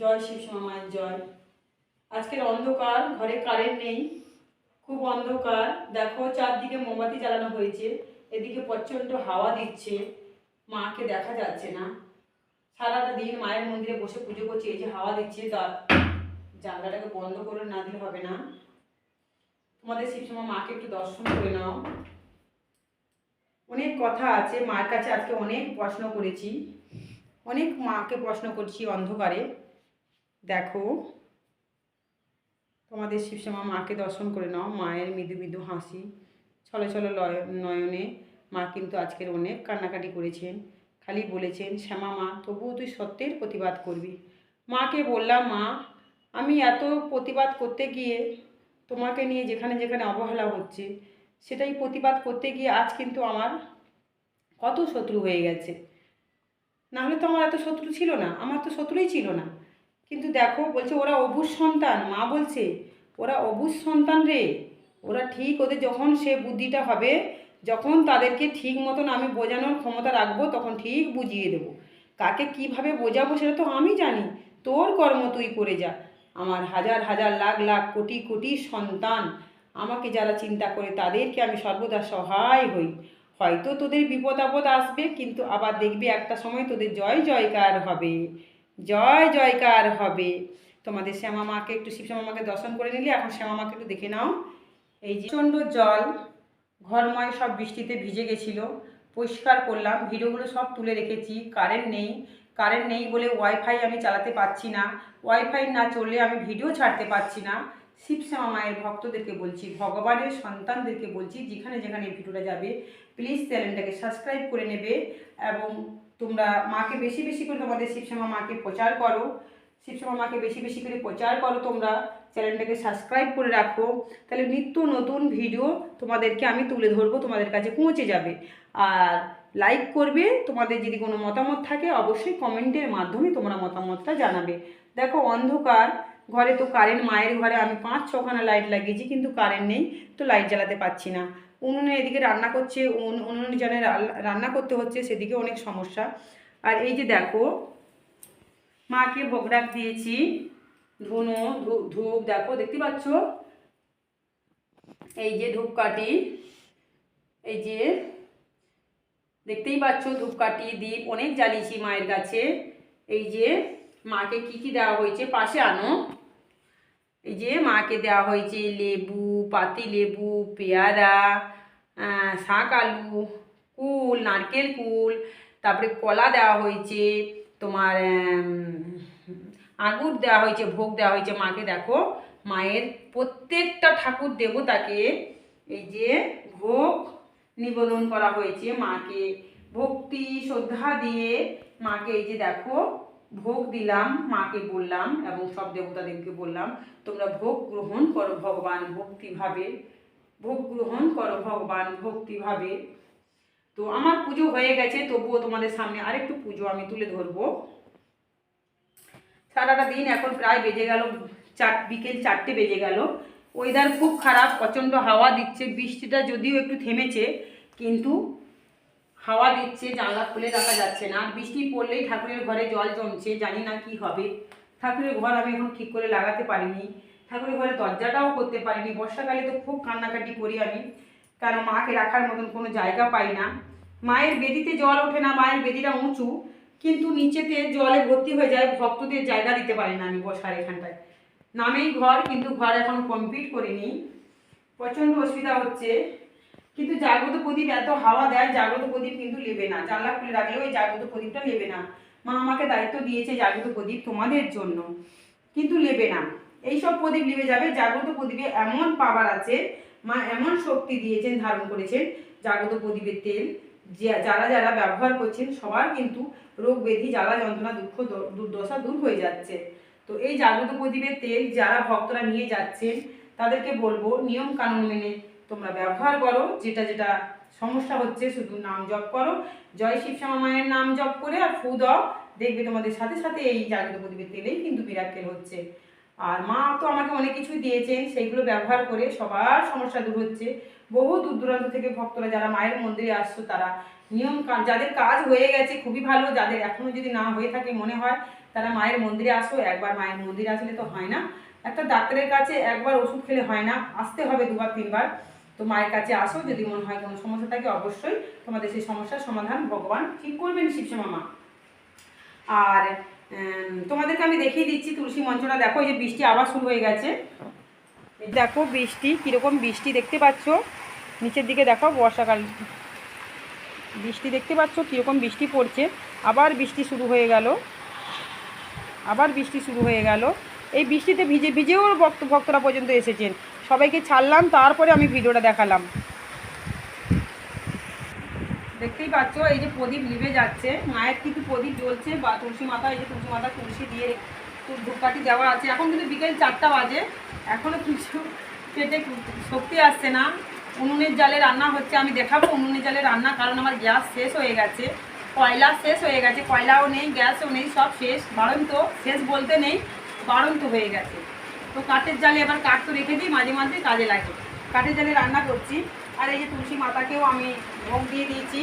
জয় শিবশ্যামা মায়ের জয় আজকের অন্ধকার, ঘরে কারেন্ট নেই, খুব অন্ধকার। দেখো চারদিকে মোমবাতি জ্বালানো হয়েছে, এদিকে প্রচণ্ড হাওয়া দিচ্ছে, মাকে দেখা যাচ্ছে না। সারাটা দিন মায়ের মন্দিরে বসে পুজো করছি, এই যে হাওয়া দিচ্ছে, তা জানলাটাকে বন্ধ করে না দিলে হবে না। তোমাদের শিবশ্যামা মাকে একটু দর্শন করে নাও। অনেক কথা আছে, মার কাছে আজকে অনেক প্রশ্ন করেছি। অনেক মাকে প্রশ্ন করছি অন্ধকারে। দেখো, তোমাদের শিবশ্যামা মাকে দর্শন করে নাও, মায়ের মৃদু মৃদু হাসি। ছলো ছলো নয়নে মা কিন্তু আজকের অনেক কান্নাকাটি করেছেন, খালি বলেছেন, শ্যামা মা, তবুও তুই সত্যের প্রতিবাদ করবি। মাকে বললাম, মা, আমি এত প্রতিবাদ করতে গিয়ে তোমাকে নিয়ে যেখানে যেখানে অবহেলা হচ্ছে, সেটাই প্রতিবাদ করতে গিয়ে আজ কিন্তু আমার কত শত্রু হয়ে গেছে। নাহলে তো আমার এত শত্রু ছিল না, আমার তো শত্রুই ছিল না। কিন্তু দেখো, বলছে ওরা অবুজ সন্তান। মা বলছে, ওরা অবুজ সন্তান রে। ওরা ঠিক ওদের যখন সে বুদ্ধিটা হবে, যখন তাদেরকে ঠিক মতন আমি বোঝানোর ক্ষমতা রাখব, তখন ঠিক বুঝিয়ে দেবো। কাকে কীভাবে বোঝাবো সেটা তো আমি জানি। তোর কর্ম তুই করে যা। আমার হাজার হাজার লাখ লাখ কোটি কোটি সন্তান। আমাকে যারা চিন্তা করে তাদেরকে আমি সর্বদা সহায় হই। হয়তো তোদের বিপদ আপদ আসবে, কিন্তু আবার দেখবি একটা সময় তোদের জয় জয়কার হবে। জয় জয়কার হবে। তোমাদের শ্যামা মাকে একটু শিব শ্যামা মাকে দর্শন করে নিলে, এখন শ্যামা মাকে একটু দেখে নাও। এই যে প্রচণ্ড জল, ঘরময় সব বৃষ্টিতে ভিজে গেছিল। পরিষ্কার করলাম, ভিডিওগুলো সব তুলে রেখেছি। কারেন্ট নেই কারেন্ট নেই বলে ওয়াইফাই আমি চালাতে পারছি না। ওয়াইফাই না চললে আমি ভিডিও ছাড়তে পারছি না। শিবশ্যামা মায়ের ভক্তদেরকে বলছি, ভগবানের সন্তানদেরকে বলছি, যেখানে যেখানে ভিডিওটা যাবে প্লিজ চ্যানেলটাকে সাবস্ক্রাইব করে নেবে এবং তোমরা মাকে বেশি বেশি করে তোমাদের শিবশ্যামা মাকে প্রচার করো। শিবশ্যামা মাকে বেশি বেশি করে প্রচার করো তোমরা। চ্যানেলটাকে সাবস্ক্রাইব করে রাখো। তাহলে নিত্য নতুন ভিডিও তোমাদেরকে আমি তুলে ধরবো, তোমাদের কাছে পৌঁছে যাবে। আর লাইক করবে, তোমাদের যদি কোনো মতামত থাকে অবশ্যই কমেন্টের মাধ্যমে তোমরা মতামতটা জানাবে। দেখো অন্ধকার, ঘরে তো কারেন্ট মায়ের ঘরে আমি পাঁচ ছখানা লাইট লাগিয়েছি, কিন্তু কারেন্ট নেই, তো লাইট জ্বালাতে পারছি না। উনুনে এদিকে রান্না করছে, উন- উনুনে জানে রান্না করতে হচ্ছে সেদিকে অনেক সমস্যা। আর এই যে দেখো, মাকে ভোগ দিয়েছি, ধুনো ধূপ ধূপ, দেখো, দেখতে পাচ্ছ? এই যে ধূপকাঠি, এই যে দেখতেই পাচ্ছ, ধূপকাঠি দ্বীপ অনেক জ্বালিয়েছি মায়ের কাছে। এই যে মাকে কি কি দেওয়া হয়েছে, পাশে আনো। এই যে মাকে দেওয়া হয়েছে লেবু পাতি লেবু, পেয়ারা শাক আলু, কুল, নারকেল কুল, তারপরে কলা দেওয়া হয়েছে, তোমার আগুর দেওয়া হয়েছে, ভোগ দেওয়া হয়েছে। মাকে দেখো, মায়ের প্রত্যেকটা ঠাকুর দেবতাকে এই যে ভোগ নিবেদন করা হয়েছে। মাকে ভক্তি, শ্রদ্ধা দিয়ে মাকে এই যে দেখো ভোগ দিলাম, মাকে বললাম এবং সব দেবতাদেরকে বললাম, তোমরা ভোগ গ্রহণ করো ভগবান, ভক্তিভাবে। ভোগ গ্রহণ করো ভগবান, ভক্তিভাবে। তো আমার পুজো হয়ে গেছে, তবুও তোমাদের সামনে আরেকটু পুজো আমি তুলে ধরবো। সারাটা দিন এখন প্রায় বেজে গেল, চার, বিকেল চারটে বেজে গেল। ওয়েদার খুব খারাপ, প্রচণ্ড হাওয়া দিচ্ছে, বৃষ্টিটা যদিও একটু থেমেছে, কিন্তু হাওয়া দিচ্ছে, জানলা খুলে রাখা যাচ্ছে না। বৃষ্টি পড়লেই ঠাকুরের ঘরে জল জমছে, জানি না কি হবে। ঠাকুরের ঘর আমি এখন ঠিক করে লাগাতে পারিনি। ঠাকুরের ঘরে দরজাটাও করতে পারিনি। বর্ষাকালে তো খুব কান্নাকাটি করি আমি। কারণ মাকে রাখার মতন কোনো জায়গা পাই না। মায়ের বেদিতে জল ওঠে না, মায়ের বেদিটা উঁচু। কিন্তু নিচেতে জলে ভর্তি হয়ে যায়, ভক্তদের জায়গা দিতে পারি না আমি বসার এখানটায়। নামেই ঘর, কিন্তু ঘর এখন কমপ্লিট করিনি। প্রচণ্ড অসুবিধা হচ্ছে। কিন্তু জাগ্রত প্রদীপ এত হাওয়া দেয়, জাগ্রত প্রদীপ কিন্তু নেবে না। জানলা খুলে রাখলে ওই জাগ্রত প্রদীপটা নেবে না। মা আমাকে দায়িত্ব দিয়েছে জাগ্রত প্রদীপ তোমাদের জন্য, কিন্তু নেবে না। এইসব প্রদীপ নেবে যাবে। জাগ্রত প্রদীপে এমন পাওয়ার আছে, মা এমন শক্তি দিয়েছেন, ধারণ করেছেন জাগ্রত প্রদীপের তেল। যারা যারা ব্যবহার করছেন, সবার কিন্তু রোগ ব্যাধি, জ্বালা যন্ত্রণা, দুঃখ দুর্দশা দূর হয়ে যাচ্ছে। তো এই জাগ্রত প্রদীপের তেল যারা ভক্তরা নিয়ে যাচ্ছেন, তাদেরকে বলব নিয়ম কানুন মেনে তোমরা ব্যবহার করো, যেটা যেটা সমস্যা হচ্ছে শুধু নাম জপ করো। জয় শিবশ্যামা মায়ের নাম জপ করে আর ফু দাও। দেখবে তোমাদের সাথে সাথে এই জাগ্রত প্রদীপের তেলেই কিন্তু বিরাক্কেল হচ্ছে। আর মা তো আমাকে অনেক কিছুই দিয়েছেন, সেইগুলো ব্যবহার করে সবার সমস্যা দূর হচ্ছে। বহু দূর দূরান্ত থেকে ভক্তরা যারা মায়ের মন্দিরে আসছো, তারা নিয়ম যাদের কাজ হয়ে গেছে খুবই ভালো, যাদের এখনও যদি না হয়ে থাকে মনে হয়, তারা মায়ের মন্দিরে আসো। একবার মায়ের মন্দিরে আসলে তো হয় না। একটা ডাক্তারের কাছে একবার ওষুধ খেলে হয় না। আসতে হবে দুবার, তিনবার। তো মায়ের কাছে আসো, যদি মনে হয় কোনো সমস্যা থাকে, অবশ্যই তোমাদের সেই সমস্যার সমাধান ভগবান ঠিক করবেন শিবশ্যামা মা আর তোমাদেরকে আমি দেখিয়ে দিচ্ছি তুলসী মঞ্চটা দেখো যে বৃষ্টি আবার শুরু হয়ে গেছে। দেখো বৃষ্টি, কীরকম বৃষ্টি দেখতে পাচ্ছ? নিচের দিকে দেখো বর্ষাকাল। বৃষ্টি দেখতে পাচ্ছ, কীরকম বৃষ্টি পড়ছে। আবার বৃষ্টি শুরু হয়ে গেল। আবার বৃষ্টি শুরু হয়ে গেল। এই বৃষ্টিতে ভিজে ভিজেও ভক্ত, ভক্তরা পর্যন্ত এসেছেন। সবাইকে ছাড়লাম, তারপরে আমি ভিডিওটা দেখালাম। দেখতেই পাচ্ছ, এই যে প্রদীপ নিভে যাচ্ছে। মায়ের কিন্তু প্রদীপ জ্বলছে, বা তুলসী মাথা, এই যে তুলসী মাথা, তুলসী দিয়ে ধূপকাঠি দেওয়া আছে। এখন কিন্তু বিকেল চারটা বাজে। এখনও কিছু পেটে শক্তি আসছে না। উনুনের জালে রান্না হচ্ছে, আমি দেখাবো উনুনের জালে রান্না, কারণ আমার গ্যাস শেষ হয়ে গেছে। কয়লা শেষ হয়ে গেছে, কয়লাও নেই, গ্যাসও নেই, সব শেষ। বাড়ন্ত, শেষ বলতে নেই। বাড়ন্ত হয়ে গেছে। তো কাঠের জালে এবার কাঠ তো রেখে দিই, মাঝে মাঝে কাজে লাগে। কাঠের জালে রান্না করছি। আর এই যে তুলসী মাতাকেও আমি ভোগ দিয়ে দিয়েছি,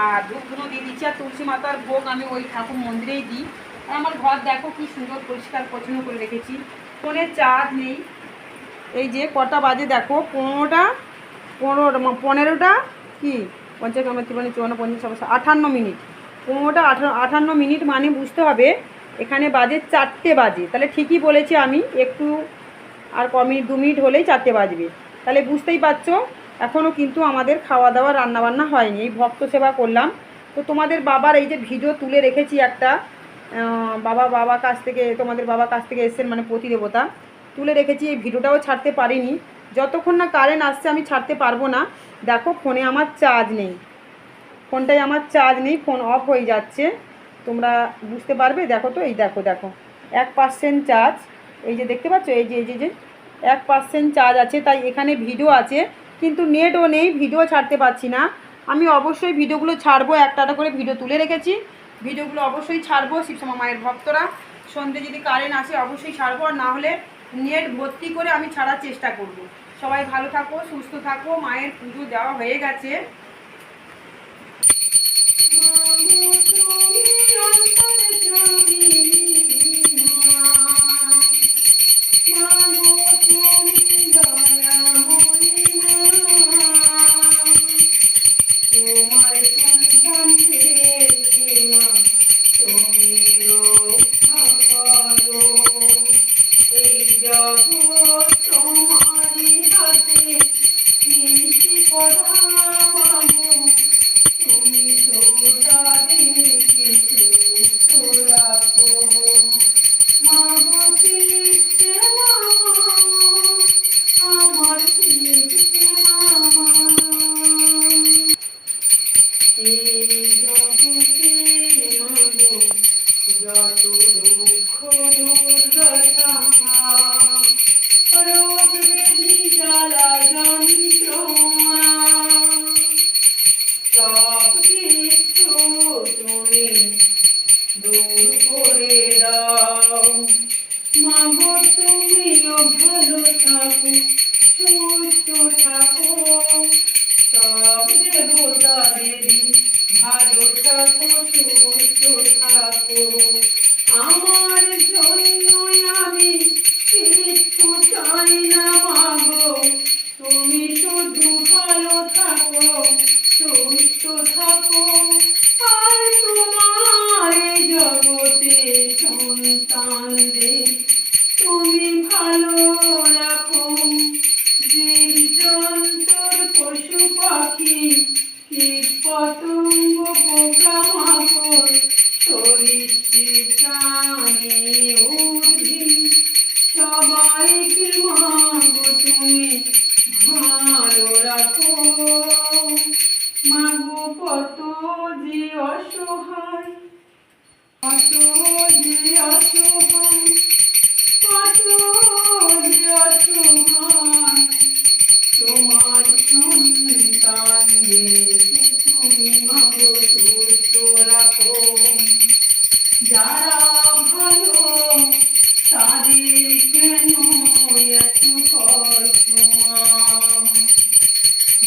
আর ধূপ ধুনো দিয়ে দিচ্ছি আর তুলসী মাতার ভোগ আমি ওই ঠাকুর মন্দিরেই দিই। আর আমার ঘর দেখো কি সুন্দর পরিষ্কার পরিচ্ছন্ন করে রেখেছি। ফোনে চাঁদ নেই। এই যে কটা বাজে দেখো, পনেরোটা পনেরোটা পনেরোটা কি? পঞ্চাশ তিপ্পান্ন, চুয়ান্ন, পঞ্চাশ আটান্ন মিনিট। পনেরোটা আঠান্ন মিনিট মানে বুঝতে হবে এখানে বাজে চারটে বাজে। তাহলে ঠিকই বলেছি আমি, একটু আর ক মিনিট, দু মিনিট হলেই চারটে বাজবে। তাহলে বুঝতেই পারছ এখনও কিন্তু আমাদের খাওয়া দাওয়া রান্নাবান্না হয়নি, এই ভক্ত সেবা করলাম। তো তোমাদের বাবার এই যে ভিডিও তুলে রেখেছি একটা বাবা বাবা কাছ থেকে, তোমাদের বাবা কাছ থেকে এসেছেন মানে প্রতিদেবতা, তুলে রেখেছি, এই ভিডিওটাও ছাড়তে পারিনি। যতক্ষণ না কারেন্ট আসছে আমি ছাড়তে পারব না। দেখো ফোনে আমার চার্জ নেই। ফোনটায় আমার চার্জ নেই ফোন অফ হয়ে যাচ্ছে। তোমরা বুঝতে পারবে? দেখো তো, এই দেখো দেখো। এক পার্সেন্ট চার্জ এই যে দেখতে পাচ্ছ? এই যে এই যে এক পার্সেন্ট চার্জ আছে, তাই এখানে ভিডিও আছে, কিন্তু নেটও নেই ভিডিও ছাড়তে পারছি না। আমি অবশ্যই ভিডিওগুলো ছাড়বো, একটা করে ভিডিও তুলে রেখেছি। ভিডিওগুলো অবশ্যই ছাড়বো শিবসমা মায়ের ভক্তরা। সন্ধ্যে যদি কারেন্ট আসে অবশ্যই ছাড়বো, আর না হলে নেট ভর্তি করে আমি ছাড়ার চেষ্টা করব। সবাই ভালো থাকো, সুস্থ থাকো, মায়ের পুজো দেওয়া হয়ে গেছে। Thank you. তুমিও ভালো থাকো, সুস্থ থাকো। সব দেবতা দেবী ভালো থাকো, সুস্থ থাকো। আমার জন্য আমি কিছু চাই না মাগো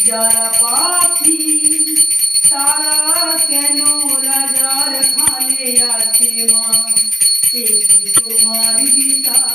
যারা পাখি তারা কেন রাজার খালে আছে মা? এটি তোমার বিচার